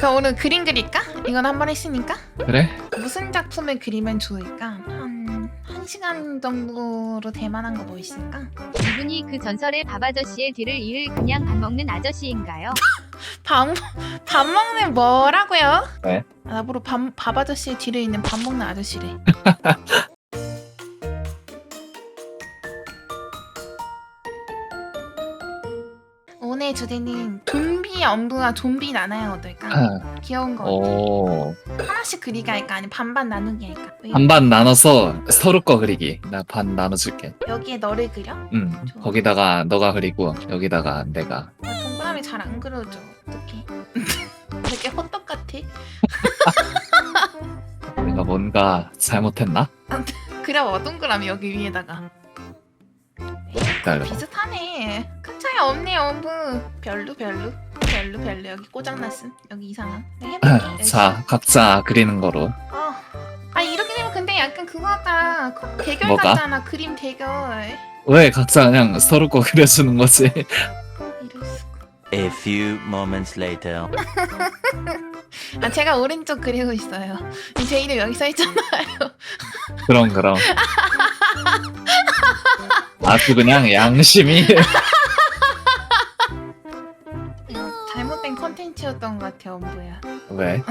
그럼 오늘 그림 그릴까? 이건 한 번 했으니까 그래? 무슨 작품을 그리면 좋을까? 한... 한 시간 정도로 될 만한 거 뭐 있을까? 이분이 그 전설의 밥 아저씨의 뒤를 이을 그냥 밥 먹는 아저씨인가요? 밥, 밥 먹는 뭐라고요? 네? 아, 나보러 밥, 밥 아저씨의 뒤를 있는 밥 먹는 아저씨래 오늘 주제는 좀비 엄부와 좀비 나나야 어떨까? 귀여운 거. 오. 하나씩 그리기 할까? 아니면 반반 나누기 할까? 왜- 반반 나눠서 서로 거 그리기. 나 반 나눠줄게. 여기에 너를 그려? 응. 거기다가 너가 그리고 여기다가 내가. 아, 동그라미 잘 안 그려져. 어떡해. 이렇게 호떡 같아? 내가 뭔가 잘못했나? 그려봐. 동그라미 여기 위에다가. 기다려 비슷하네. 큰 차이 없네 엄부. 별로 별로 별로 별로 여기 고장났음. 여기 이상함. 해볼게 열심히. 자 각자 그리는 거로. 어. 아 이렇게 되면 근데 약간 그거 같다. 코- 대결 뭐가? 같잖아 그림 대결. 왜 각자 그냥 서로 거 그려주는 거지? 이럴 수가. A few moments later. 아 제가 오른쪽 그리고 있어요. 제 이름 여기 써있잖아요. 그럼 그럼. 아주 그냥 양심이 왜?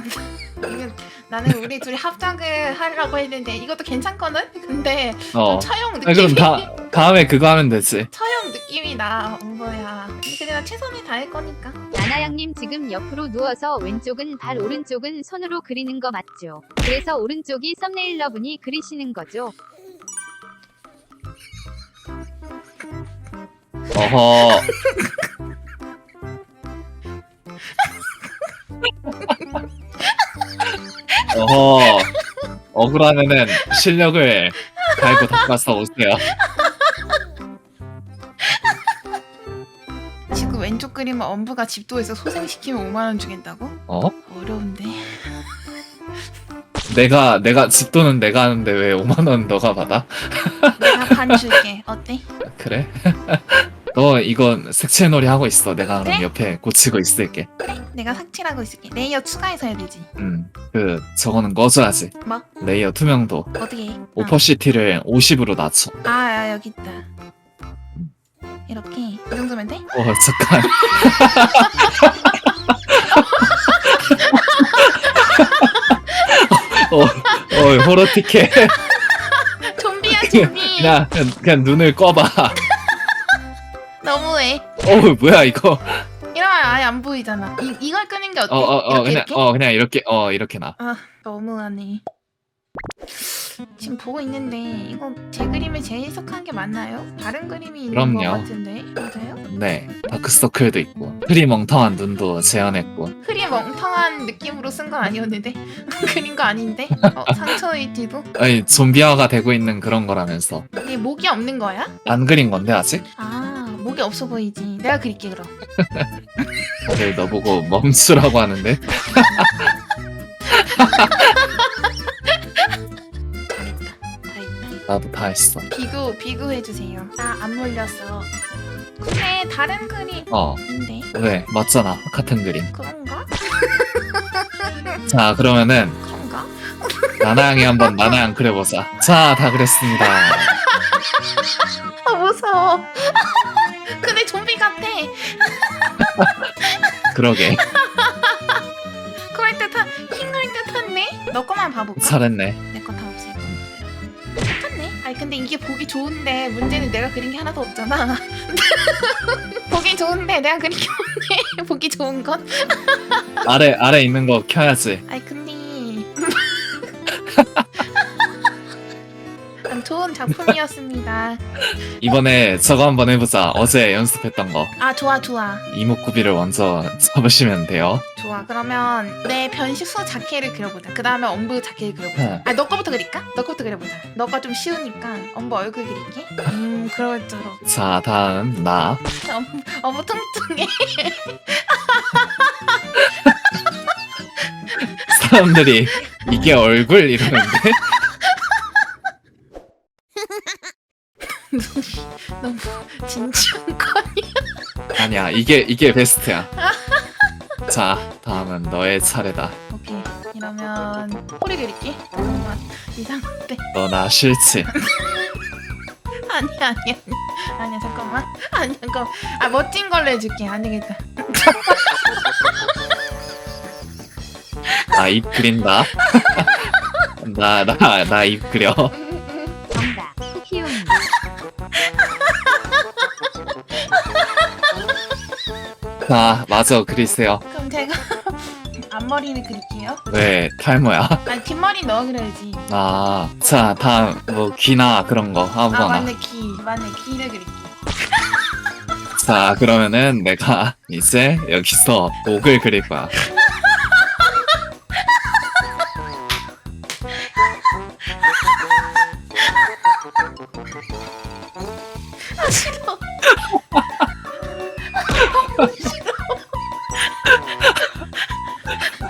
이게 나는 우리 둘이 합작을 하려고 했는데 이것도 괜찮거든? 근데 어 좀 처형 아, 느낌이 그럼 다 다음에 그거 하면 되지 처형 느낌이 나 엄보야 근데 내가 최선을 다할 거니까 나나양님 지금 옆으로 누워서 왼쪽은 발 오른쪽은 손으로 그리는 거 맞죠? 그래서 오른쪽이 썸네일러분이 그리시는 거죠? 어허 어허 억울하면은 실력을 갈고 닦아서 오세요 지금 왼쪽 그림은 엄부가 집도에서 소생시키면 5만 원 주겠다고? 어? 어려운데 내가 내가 집도는 내가 하는데 왜 5만 원 너가 받아? 내가 반 줄게 어때? 그래? 너 이건 색칠놀이 하고 있어. 내가 그럼 그래? 옆에 고치고 있을게. 그래 내가 삭제하고 있을게. 레이어 추가해서 해야 되지. 음 그 저거는 꺼줘야지. 뭐? 레이어 투명도. 어떻게 해? 오퍼시티를 50으로 낮춰. 아, 아 여기 있다. 이렇게. 이 정도면 돼? 어 잠깐. 어, 어 호러 티켓. 좀비야 좀비. 그냥 그냥 눈을 꺼봐 너무해 어 뭐야 이거 이러면 아예 안 보이잖아 이, 이걸 끄는 게 어때? 어어어 이렇게 그냥 이렇게? 어 그냥 이렇게 어 이렇게 나 아 너무하네 지금 보고 있는데 이거 제 그림을 재해석한 게 맞나요? 다른 그림이 있는 그럼요. 것 같은데 맞아요? 네, 다크서클도 있고 흐리 멍텅한 눈도 재현했고 흐리 멍텅한 느낌으로 쓴 건 아니었는데 그린 거 아닌데? 어, 상처 위티도? 아니 좀비화가 되고 있는 그런 거라면서 근데 목이 없는 거야? 안 그린 건데 아직? 아 목이 없어 보이지. 내가 그릴게 그럼. 다들 너보고 멈추라고 하는데? 잘했다 다 했다. 나도 다 했어. 비교 비교해 주세요. 나 안 몰렸어 근데 다른 그림인데? 어 왜? 맞잖아. 같은 그림. 그런가? 자 그러면은 그런가? 나나양이 한번 나나양 그려보자. 자 다 그랬습니다. 아 무서워 좀비 같아. 그러게. 그럴 듯한 킹할 듯한데 너 거만 봐볼까? 잘했네. 내 거 다 없애고 똑같네. 아니 근데 이게 보기 좋은데 문제는 내가 그린 게 하나도 없잖아. 보기 좋은데 내가 그린 게 없네. 보기 좋은 건? 아래 아래 있는 거 켜야지. 아니 작품이었습니다. 이번에 저거 한번 해보자. 어제 연습했던 거. 아 좋아 좋아. 이목구비를 먼저 잡으시면 돼요. 좋아. 그러면 내 변식수 자켓을 그려보자. 그 다음에 엄부 자켓을 그려보자. 아너 거부터 그릴까? 너 거부터 그려보자. 너가 좀 쉬우니까 엄부 얼굴 그릴게. 음 그럴수록. 자 다음 나. 엄부 통통해. 사람들이 이게 얼굴? 이러는데 너무 진지한 거 아니야? 아니야 이게 이게 베스트야 자 다음은 너의 차례다. 오케이. 이러면 꼬리 그릴게. 잠깐만 이상한데. 너 나 싫지? 아니야 아니야 아니야. 아니야 잠깐만. 아니야 잠깐. 아 멋진 걸로 해줄게. 안 되겠다. 나 입 그린다. 나 나 나 입 그려. 자 마저 그리세요. 그럼 제가 앞머리를 그릴게요. 왜 탈모야? 아니 뒷머리 넣어 그래야지. 아, 자 다음 뭐 귀나 그런 거 아 아무거나. 맞네 귀 맞네 귀를 그릴게. 자 그러면은 내가 이제 여기서 목을 그릴 거야.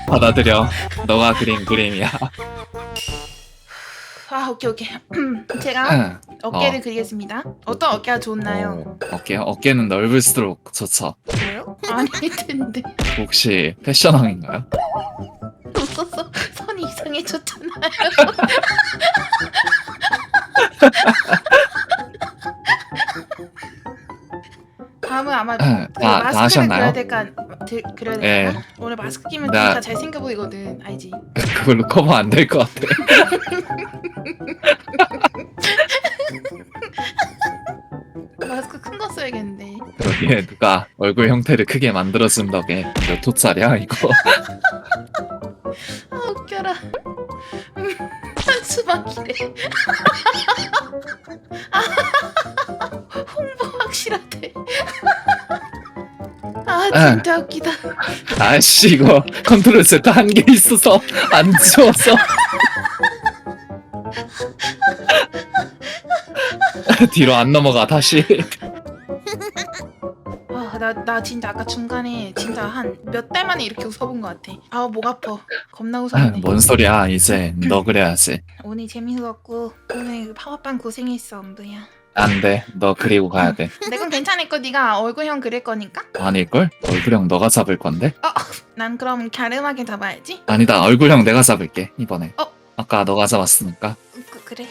받아들여. 너가 그린 그림이야. 아 오케이 오케이. 제가 응. 어깨를 어. 그리겠습니다. 어떤 어깨가 좋나요? 어, 어깨 어깨는 넓을수록 좋죠. 뭐요? 아닐 텐데. 혹시 패션왕인가요? 없었어. 선이 이상해졌잖아요. 다음은 아마 그 다, 다 마스크를 하셨나요? 그려야 될까 들, 그려야 예. 될까? 오늘 마스크 끼면 나- 진짜 잘생겨 보이거든 알지? 그걸로 커버 안 될 것 같아. 마스크 큰 거 써야겠는데 그러게 누가 얼굴 형태를 크게 만들어준 덕에 몇 호짜리야 이거. 아 웃겨라 음, 한수막이래 아, 홍보 확실하대 아 진짜 웃기다 아씨 이거 컨트롤 Z 한 개 있어서 안 지워서. 뒤로 안 넘어가 다시. 아, 나, 나 진짜 아까 중간에 진짜 한 몇 달 만에 이렇게 웃어본 것 같아. 아, 목 아파. 겁나 웃었네. 뭔 소리야 이제 너 그래야지. 오늘 재밌었고, 오늘 파워빵 고생했어, 엄두야. 안 돼 너 그리고 가야 돼. 내 건 괜찮을 거 네가 얼굴형 그릴 거니까? 아닐걸? 얼굴형 너가 잡을 건데? 난 그럼 갸름하게 잡아야지. 아니다 얼굴형 내가 잡을게 이번에. 어? 아까 너가 잡았으니까. 그, 그래.